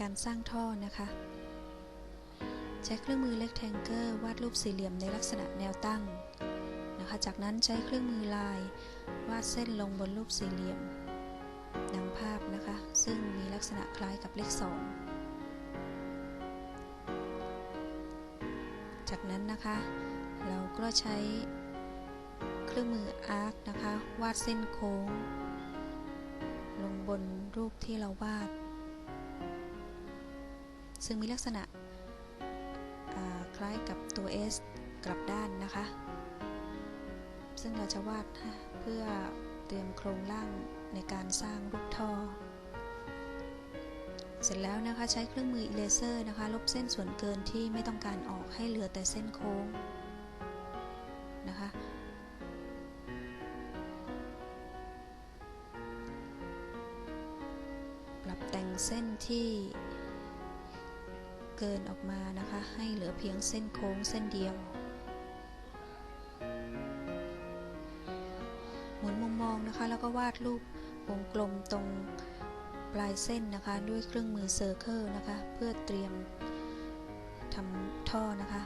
การสร้างท่อนะคะใช้เครื่องมือ rectangle วาดรูปสี่เหลี่ยมในลักษณะแนวตั้งนะคะจากนั้นใช้เครื่องมือลายวาดเส้นลงบนรูปสี่เหลี่ยมดังภาพนะคะ ซึ่งมีลักษณะคล้ายกับเลข2จากนั้นนะคะ เราก็ใช้เครื่องมืออาร์คนะคะ วาดเส้นโค้ง ลงบนรูปที่เราวาด ซึ่งมีลักษณะคล้ายกับตัว S กลับด้านนะคะ ซึ่งเราจะวาดเพื่อเตรียมโครงร่างในการสร้างรูปท่อ เสร็จแล้วนะคะใช้เครื่องมืออิเลเซอร์นะคะ ลบเส้นส่วนเกินที่ไม่ต้องการออกให้เหลือแต่เส้นโค้งนะคะปรับแต่งเส้นที่ เกินออกมานะคะ ให้เหลือเพียงเส้นโค้งเส้นเดียว หมุนมุมมองนะคะ แล้วก็วาดรูปวงกลมตรงปลายเส้นนะคะ ด้วยเครื่องมือเซอร์เคิลนะคะ เพื่อเตรียมทำท่อนะคะ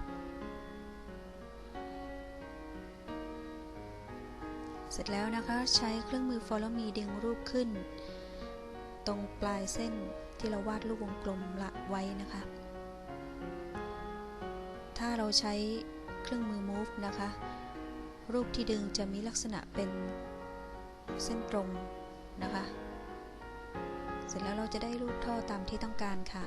เสร็จแล้วนะคะใช้เครื่องมือ follow me ดึงรูปขึ้น ตรงปลายเส้นที่เราวาดรูปวงกลมละไว้นะคะ เราใช้เครื่องมือ move นะคะ รูปที่ดึงจะมีลักษณะเป็นเส้นตรงนะคะ เสร็จแล้วเราจะได้รูปท่อตามที่ต้องการค่ะ